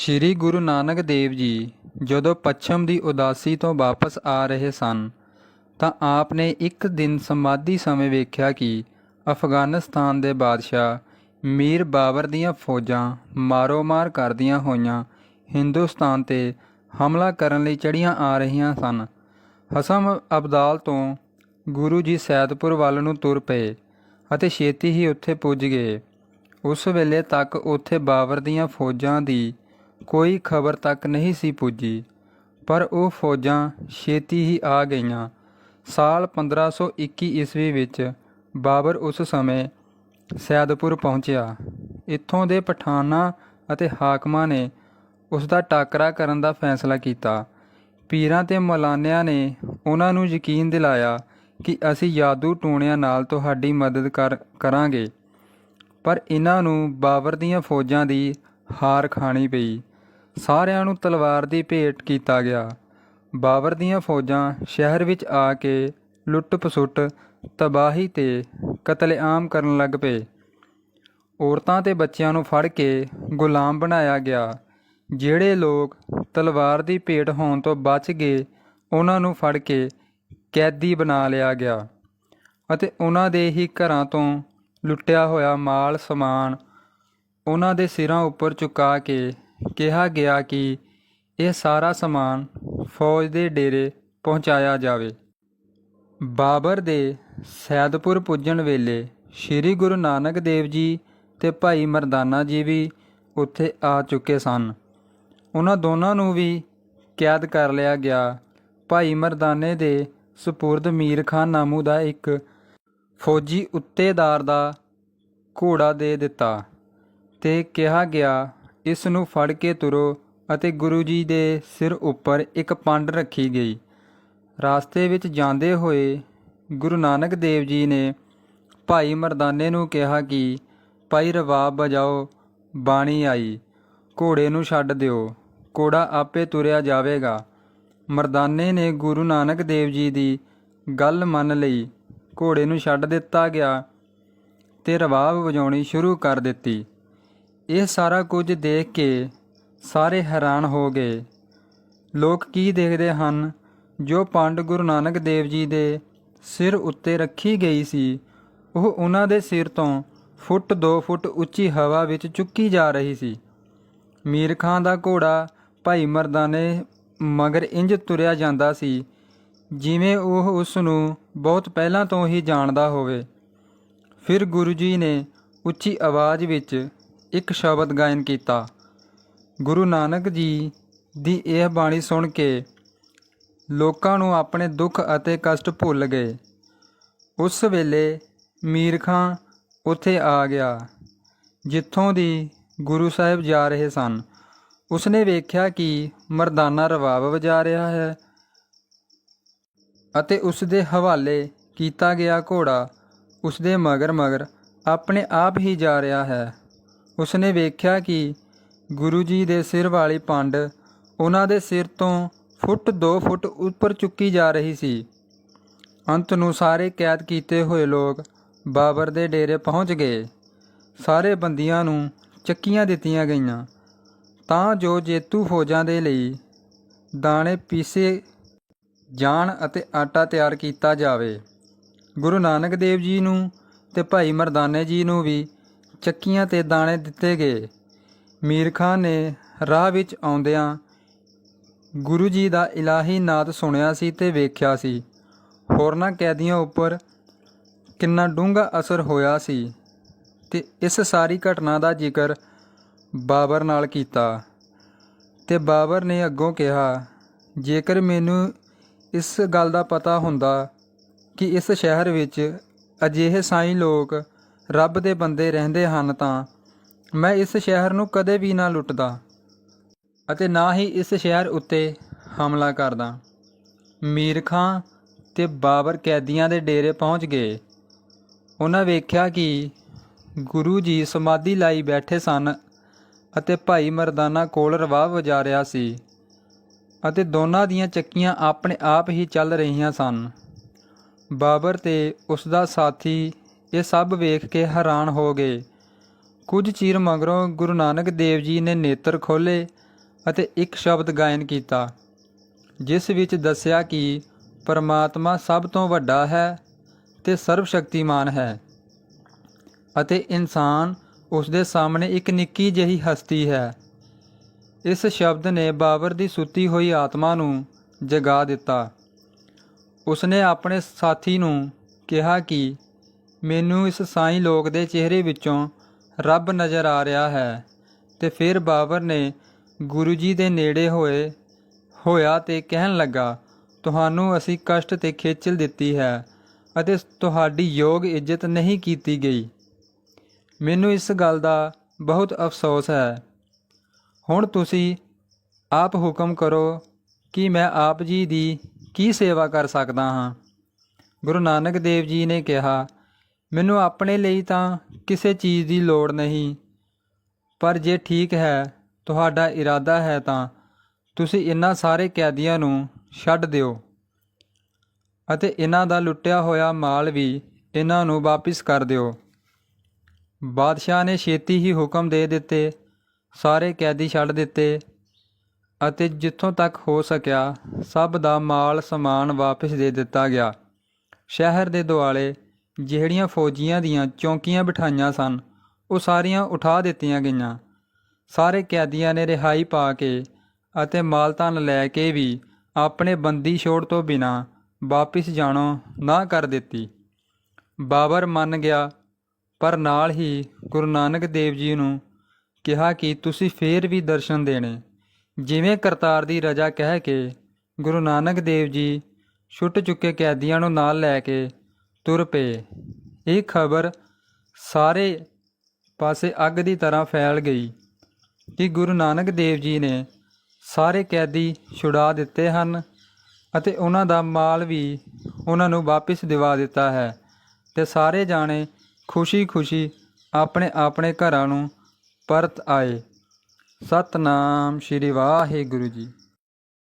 ਸ੍ਰੀ ਗੁਰੂ ਨਾਨਕ ਦੇਵ ਜੀ ਜਦੋਂ ਪੱਛਮ ਦੀ ਉਦਾਸੀ ਤੋਂ ਵਾਪਸ ਆ ਰਹੇ ਸਨ, ਤਾਂ ਆਪ ਨੇ ਇੱਕ ਦਿਨ ਸਮਾਧੀ ਸਮੇਂ ਵੇਖਿਆ ਕਿ ਅਫਗਾਨਿਸਤਾਨ ਦੇ ਬਾਦਸ਼ਾਹ ਮੀਰ ਬਾਬਰ ਦੀਆਂ ਫੌਜਾਂ ਮਾਰੋ-ਮਾਰ ਕਰਦੀਆਂ ਹੋਈਆਂ ਹਿੰਦੁਸਤਾਨ ਤੇ ਹਮਲਾ ਕਰਨ ਲਈ ਚੜ੍ਹੀਆਂ ਆ ਰਹੀਆਂ ਸਨ। ਹਸਮ ਅਬਦਾਲ ਤੋਂ ਗੁਰੂ ਜੀ ਸੈਦਪੁਰ ਵੱਲ ਨੂੰ ਤੁਰ ਪਏ ਅਤੇ ਛੇਤੀ ਹੀ ਉੱਥੇ ਪੁੱਜ ਗਏ। ਉਸ ਵੇਲੇ ਤੱਕ ਉੱਥੇ ਬਾਬਰ ਦੀਆਂ ਫੌਜਾਂ ਦੀ ਕੋਈ ਖਬਰ ਤੱਕ ਨਹੀਂ ਸੀ ਪੁੱਜੀ, ਪਰ ਉਹ ਫੌਜਾਂ ਛੇਤੀ ਹੀ ਆ ਗਈਆਂ। ਸਾਲ 1521 ਈਸਵੀ ਵਿੱਚ ਬਾਬਰ ਉਸ ਸਮੇਂ ਸੈਦਪੁਰ ਪਹੁੰਚਿਆ। ਇੱਥੋਂ ਦੇ ਪਠਾਨਾਂ ਅਤੇ ਹਾਕਮਾਂ ਨੇ ਉਸ ਦਾ ਟਾਕਰਾ ਕਰਨ ਦਾ ਫੈਸਲਾ ਕੀਤਾ। ਪੀਰਾਂ ਤੇ ਮੌਲਾਨਿਆਂ ਨੇ ਉਹਨਾਂ ਨੂੰ ਯਕੀਨ ਦਿਲਾਇਆ ਕਿ ਅਸੀਂ ਜਾਦੂ ਟੂਣਿਆਂ ਨਾਲ ਤੁਹਾਡੀ ਮਦਦ ਕਰ, ਕਰਾਂਗੇ। ਪਰ ਇਹਨਾਂ ਨੂੰ ਬਾਬਰ ਦੀਆਂ ਫੌਜਾਂ ਦੀ ਹਾਰ ਖਾਣੀ ਪਈ। ਸਾਰਿਆਂ ਨੂੰ ਤਲਵਾਰ ਦੀ ਭੇਟ ਕੀਤਾ ਗਿਆ। ਬਾਬਰ ਦੀਆਂ ਫੌਜਾਂ ਸ਼ਹਿਰ ਵਿੱਚ ਆ ਕੇ ਲੁੱਟ-ਪਸੁੱਟ, ਤਬਾਹੀ ਤੇ ਕਤਲੇਆਮ ਕਰਨ ਲੱਗ ਪਏ। ਔਰਤਾਂ ਤੇ ਬੱਚਿਆਂ ਨੂੰ ਫੜ ਕੇ ਗੁਲਾਮ ਬਣਾਇਆ ਗਿਆ, ਜਿਹੜੇ ਲੋਕ ਤਲਵਾਰ ਦੀ ਭੇਟ ਹੋਣ ਤੋਂ ਬਚ ਗਏ, ਉਹਨਾਂ ਨੂੰ ਫੜ ਕੇ ਕੈਦੀ ਬਣਾ ਲਿਆ ਗਿਆ ਅਤੇ ਉਹਨਾਂ ਦੇ ਹੀ ਘਰਾਂ ਤੋਂ ਲੁੱਟਿਆ ਹੋਇਆ ਮਾਲ ਸਮਾਨ ਉਹਨਾਂ ਦੇ ਸਿਰਾਂ ਉੱਪਰ ਚੁਕਾ ਕੇ ਕਿਹਾ ਗਿਆ ਕਿ ਇਹ ਸਾਰਾ ਸਮਾਨ ਫੌਜ ਦੇ ਡੇਰੇ ਪਹੁੰਚਾਇਆ ਜਾਵੇ। ਬਾਬਰ ਦੇ ਸੈਦਪੁਰ ਪੁੱਜਣ ਵੇਲੇ ਸ੍ਰੀ ਗੁਰੂ ਨਾਨਕ ਦੇਵ ਜੀ ਤੇ ਭਾਈ ਮਰਦਾਨਾ ਜੀ ਵੀ ਉੱਥੇ ਆ ਚੁੱਕੇ ਸਨ। ਉਹਨਾਂ ਦੋਨਾਂ ਨੂੰ ਵੀ ਕੈਦ ਕਰ ਲਿਆ ਗਿਆ। ਭਾਈ ਮਰਦਾਨੇ ਦੇ ਸਪੁਰਦ ਮੀਰ ਖਾਨ ਨਾਮੂ ਦਾ ਇੱਕ ਫੌਜੀ ਉੱਤੇਦਾਰ ਦਾ ਘੋੜਾ ਦੇ ਦਿੱਤਾ ਤੇ ਕਿਹਾ ਗਿਆ ਇਸ ਨੂੰ ਫੜ ਕੇ ਤੁਰੋ ਅਤੇ ਗੁਰੂ ਜੀ ਦੇ ਸਿਰ ਉੱਪਰ ਇੱਕ ਪੰਡ ਰੱਖੀ ਗਈ। ਰਾਸਤੇ ਵਿੱਚ ਜਾਂਦੇ ਹੋਏ ਗੁਰੂ ਨਾਨਕ ਦੇਵ ਜੀ ਨੇ ਭਾਈ ਮਰਦਾਨੇ ਨੂੰ ਕਿਹਾ ਕਿ, ਭਾਈ ਰਵਾਬ ਬਜਾਓ ਬਾਣੀ ਆਈ, ਘੋੜੇ ਨੂੰ ਛੱਡ ਦਿਓ, ਘੋੜਾ ਆਪੇ ਤੁਰਿਆ ਜਾਵੇਗਾ। ਮਰਦਾਨੇ ਨੇ ਗੁਰੂ ਨਾਨਕ ਦੇਵ ਜੀ ਦੀ ਗੱਲ ਮੰਨ ਲਈ, ਘੋੜੇ ਨੂੰ ਛੱਡ ਦਿੱਤਾ ਗਿਆ ਤੇ ਰਵਾਬ ਵਜਾਉਣੀ ਸ਼ੁਰੂ ਕਰ ਦਿੱਤੀ। ਇਹ ਸਾਰਾ ਕੁਝ ਦੇਖ ਕੇ ਸਾਰੇ ਹੈਰਾਨ ਹੋ ਗਏ। ਲੋਕ ਕੀ ਦੇਖਦੇ ਹਨ? ਜੋ ਪੰਡ ਗੁਰੂ ਨਾਨਕ ਦੇਵ ਜੀ ਦੇ ਸਿਰ ਉੱਤੇ ਰੱਖੀ ਗਈ ਸੀ, ਉਹ ਉਹਨਾਂ ਦੇ ਸਿਰ ਤੋਂ ਫੁੱਟ 2 ਫੁੱਟ ਉੱਚੀ ਹਵਾ ਵਿੱਚ ਚੁੱਕੀ ਜਾ ਰਹੀ ਸੀ। ਮੀਰ ਖਾਂ ਦਾ ਘੋੜਾ ਭਾਈ ਮਰਦਾਨੇ ਮਗਰ ਇੰਜ ਤੁਰਿਆ ਜਾਂਦਾ ਸੀ, ਜਿਵੇਂ ਉਹ ਉਸ ਨੂੰ ਬਹੁਤ ਪਹਿਲਾਂ ਤੋਂ ਹੀ ਜਾਣਦਾ ਹੋਵੇ। ਫਿਰ ਗੁਰੂ ਜੀ ਨੇ ਉੱਚੀ ਆਵਾਜ਼ ਵਿੱਚ ਇੱਕ ਸ਼ਬਦ ਗਾਇਨ ਕੀਤਾ। ਗੁਰੂ ਨਾਨਕ ਜੀ ਦੀ ਇਹ ਬਾਣੀ ਸੁਣ ਕੇ ਲੋਕਾਂ ਨੂੰ ਆਪਣੇ ਦੁੱਖ ਅਤੇ ਕਸ਼ਟ ਭੁੱਲ ਗਏ। ਉਸ ਵੇਲੇ ਮੀਰ ਖਾਂ ਉੱਥੇ ਆ ਗਿਆ, ਜਿੱਥੋਂ ਦੀ ਗੁਰੂ ਸਾਹਿਬ ਜਾ ਰਹੇ ਸਨ। ਉਸਨੇ ਵੇਖਿਆ ਕਿ ਮਰਦਾਨਾ ਰਵਾਬ ਵਜਾ ਰਿਹਾ ਹੈ ਅਤੇ ਉਸ ਦੇ ਹਵਾਲੇ ਕੀਤਾ ਗਿਆ ਘੋੜਾ ਉਸ ਦੇ ਮਗਰ ਮਗਰ ਆਪਣੇ ਆਪ ਹੀ ਜਾ ਰਿਹਾ ਹੈ। ਉਸਨੇ ਵੇਖਿਆ ਕਿ ਗੁਰੂ ਜੀ ਦੇ ਸਿਰ ਵਾਲੀ ਪੰਡ ਉਹਨਾਂ ਦੇ ਸਿਰ ਤੋਂ ਫੁੱਟ 2 ਫੁੱਟ ਉੱਪਰ ਚੁੱਕੀ ਜਾ ਰਹੀ ਸੀ। ਅੰਤ ਨੂੰ ਸਾਰੇ ਕੈਦ ਕੀਤੇ ਹੋਏ ਲੋਕ ਬਾਬਰ ਦੇ ਡੇਰੇ ਪਹੁੰਚ ਗਏ। ਸਾਰੇ ਬੰਦੀਆਂ ਨੂੰ ਚੱਕੀਆਂ ਦਿੱਤੀਆਂ ਗਈਆਂ। ਤਾਂ ਜੋ ਜੇਤੂ ਫੌਜਾਂ ਦੇ ਲਈ ਦਾਣੇ ਪੀਸੇ ਜਾਣ ਅਤੇ ਆਟਾ ਤਿਆਰ ਕੀਤਾ ਜਾਵੇ। ਗੁਰੂ ਨਾਨਕ ਦੇਵ ਜੀ ਨੂੰ ਤੇ ਭਾਈ ਮਰਦਾਨੇ ਜੀ ਨੂੰ ਵੀ ਚੱਕੀਆਂ ਤੇ ਦਾਣੇ ਦਿੱਤੇ ਗਏ। ਮੀਰ ਖਾਨ ਨੇ ਰਾਹ ਵਿੱਚ ਆਉਂਦਿਆਂ ਗੁਰੂ ਜੀ ਦਾ ਇਲਾਹੀ ਨਾਦ ਸੁਣਿਆ ਸੀ ਤੇ ਵੇਖਿਆ ਸੀ। ਹੋਰਨਾਂ ਕੈਦੀਆਂ ਉੱਪਰ ਕਿੰਨਾ ਡੂੰਘਾ ਅਸਰ ਹੋਇਆ ਸੀ ਤੇ ਇਸ ਸਾਰੀ ਘਟਨਾ ਦਾ ਜ਼ਿਕਰ ਬਾਬਰ ਨਾਲ ਕੀਤਾ ਤੇ ਬਾਬਰ ਨੇ ਅੱਗੋਂ ਕਿਹਾ, ਜੇਕਰ ਮੈਨੂੰ ਇਸ ਗੱਲ ਦਾ ਪਤਾ ਹੁੰਦਾ ਕਿ ਇਸ ਸ਼ਹਿਰ ਵਿੱਚ ਅਜਿਹੇ ਸਾਈਂ ਲੋਕ ਰੱਬ ਦੇ ਬੰਦੇ ਰਹਿੰਦੇ ਹਨ ਤਾਂ ਮੈਂ ਇਸ ਸ਼ਹਿਰ ਨੂੰ ਕਦੇ ਵੀ ਨਾ ਲੁੱਟਦਾ ਅਤੇ ਨਾ ਹੀ ਇਸ ਸ਼ਹਿਰ ਉੱਤੇ ਹਮਲਾ ਕਰਦਾ। ਮੀਰ ਖਾਂ ਤੇ ਬਾਬਰ ਕੈਦੀਆਂ ਦੇ ਡੇਰੇ ਪਹੁੰਚ ਗਏ। ਉਹਨਾਂ ਵੇਖਿਆ ਕਿ ਗੁਰੂ ਜੀ ਸਮਾਧੀ ਲਾਈ ਬੈਠੇ ਸਨ ਅਤੇ ਭਾਈ ਮਰਦਾਨਾ ਕੋਲ ਰਵਾਬ ਵਜਾ ਰਿਹਾ ਸੀ ਅਤੇ ਦੋਨਾਂ ਦੀਆਂ ਚੱਕੀਆਂ ਆਪਣੇ ਆਪ ਹੀ ਚੱਲ ਰਹੀਆਂ ਸਨ। ਬਾਬਰ ਤੇ ਉਸ ਦਾ ਸਾਥੀ ਇਹ ਸਭ ਵੇਖ ਕੇ ਹੈਰਾਨ ਹੋ ਗਏ। ਕੁਝ ਚਿਰ ਮਗਰੋਂ ਗੁਰੂ ਨਾਨਕ ਦੇਵ ਜੀ ਨੇ ਨੇਤਰ ਖੋਲੇ ਅਤੇ ਇੱਕ ਸ਼ਬਦ ਗਾਇਨ ਕੀਤਾ, ਜਿਸ ਵਿੱਚ ਦੱਸਿਆ ਕਿ ਪਰਮਾਤਮਾ ਸਭ ਤੋਂ ਵੱਡਾ ਹੈ ਤੇ ਸਰਵ ਸ਼ਕਤੀਮਾਨ ਹੈ ਅਤੇ ਇਨਸਾਨ ਉਸ ਦੇ ਸਾਹਮਣੇ ਇੱਕ ਨਿੱਕੀ ਜਿਹੀ ਹਸਤੀ ਹੈ। ਇਸ ਸ਼ਬਦ ਨੇ ਬਾਬਰ ਦੀ ਸੁੱਤੀ ਹੋਈ ਆਤਮਾ ਨੂੰ ਜਗਾ ਦਿੱਤਾ। ਉਸਨੇ ਆਪਣੇ ਸਾਥੀ ਨੂੰ ਕਿਹਾ ਕਿ ਮੈਨੂੰ ਇਸ ਸਾਈਂ ਲੋਕ ਦੇ ਚਿਹਰੇ ਵਿੱਚੋਂ ਰੱਬ ਨਜ਼ਰ ਆ ਰਿਹਾ ਹੈ ਤੇ ਫਿਰ ਬਾਬਰ ਨੇ ਗੁਰੂ ਜੀ ਦੇ ਨੇੜੇ ਹੋਏ, ਹੋਇਆ ਤੇ ਕਹਿਣ ਲੱਗਾ, ਤੁਹਾਨੂੰ ਅਸੀਂ ਕਸ਼ਟ ਤੇ ਖੇਚਲ ਦਿੱਤੀ ਹੈ ਅਤੇ ਤੁਹਾਡੀ ਯੋਗ ਇੱਜ਼ਤ ਨਹੀਂ ਕੀਤੀ ਗਈ। ਮੈਨੂੰ ਇਸ ਗੱਲ ਦਾ ਬਹੁਤ ਅਫਸੋਸ ਹੈ। ਹੁਣ ਤੁਸੀਂ ਆਪ ਹੁਕਮ ਕਰੋ ਕਿ ਮੈਂ ਆਪ ਜੀ ਦੀ ਕੀ ਸੇਵਾ ਕਰ ਸਕਦਾ ਹਾਂ। ਗੁਰੂ ਨਾਨਕ ਦੇਵ ਜੀ ਨੇ ਕਿਹਾ ਮੈਨੂੰ ਆਪਣੇ ਲਈ ਤਾਂ ਕਿਸੇ ਚੀਜ਼ ਦੀ ਲੋੜ ਨਹੀਂ, ਪਰ ਜੇ ਠੀਕ ਹੈ, ਤੁਹਾਡਾ ਇਰਾਦਾ ਹੈ ਤਾਂ ਤੁਸੀਂ ਇਹਨਾਂ ਸਾਰੇ ਕੈਦੀਆਂ ਨੂੰ ਛੱਡ ਦਿਓ। ਅਤੇ ਇਹਨਾਂ ਦਾ ਲੁੱਟਿਆ ਹੋਇਆ ਮਾਲ ਵੀ ਇਹਨਾਂ ਨੂੰ ਵਾਪਿਸ ਕਰ ਦਿਓ। ਬਾਦਸ਼ਾਹ ਨੇ ਛੇਤੀ ਹੀ ਹੁਕਮ ਦੇ ਦਿੱਤੇ, ਸਾਰੇ ਕੈਦੀ ਛੱਡ ਦਿੱਤੇ, ਅਤੇ ਜਿੱਥੋਂ ਤੱਕ ਹੋ ਸਕਿਆ, ਸਭ ਦਾ ਮਾਲ ਸਮਾਨ ਵਾਪਿਸ ਦੇ ਦਿੱਤਾ ਗਿਆ। ਸ਼ਹਿਰ ਦੇ ਦੁਆਲੇ ਜਿਹੜੀਆਂ ਫੌਜੀਆਂ ਦੀਆਂ ਚੌਂਕੀਆਂ ਬਿਠਾਈਆਂ ਸਨ, ਉਹ ਸਾਰੀਆਂ ਉਠਾ ਦਿੱਤੀਆਂ ਗਈਆਂ। ਸਾਰੇ ਕੈਦੀਆਂ ਨੇ ਰਿਹਾਈ ਪਾ ਕੇ ਅਤੇ ਮਾਲਤਾਨ ਲੈ ਕੇ ਵੀ ਆਪਣੇ ਬੰਦੀ ਛੋੜ ਤੋਂ ਬਿਨਾ ਵਾਪਿਸ ਜਾਣੋਂ ਨਾ ਕਰ ਦਿੱਤੀ। ਬਾਬਰ ਮੰਨ ਗਿਆ, ਪਰ ਨਾਲ ਹੀ ਗੁਰੂ ਨਾਨਕ ਦੇਵ ਜੀ ਨੂੰ ਕਿਹਾ ਕਿ ਤੁਸੀਂ ਫੇਰ ਵੀ ਦਰਸ਼ਨ ਦੇਣੇ। ਜਿਵੇਂ ਕਰਤਾਰ ਦੀ ਰਜਾ ਕਹਿ ਕੇ ਗੁਰੂ ਨਾਨਕ ਦੇਵ ਜੀ ਛੁੱਟ ਚੁੱਕੇ ਕੈਦੀਆਂ ਨੂੰ ਨਾਲ ਲੈ ਕੇ ਤੁਰ ਪਏ। ਇਹ ਖਬਰ ਸਾਰੇ ਪਾਸੇ ਅੱਗ ਦੀ ਤਰ੍ਹਾਂ ਫੈਲ ਗਈ ਕਿ ਗੁਰੂ ਨਾਨਕ ਦੇਵ ਜੀ ਨੇ ਸਾਰੇ ਕੈਦੀ ਛੁਡਾ ਦਿੱਤੇ ਹਨ ਅਤੇ ਉਹਨਾਂ ਦਾ ਮਾਲ ਵੀ ਉਹਨਾਂ ਨੂੰ ਵਾਪਿਸ ਦਿਵਾ ਦਿੱਤਾ ਹੈ ਤੇ ਸਾਰੇ ਜਾਣੇ ਖੁਸ਼ੀ-ਖੁਸ਼ੀ ਆਪਣੇ ਆਪਣੇ ਘਰਾਂ ਨੂੰ ਪਰਤ ਆਏ। ਸਤਨਾਮ ਸ਼੍ਰੀ ਵਾਹਿਗੁਰੂ ਜੀ।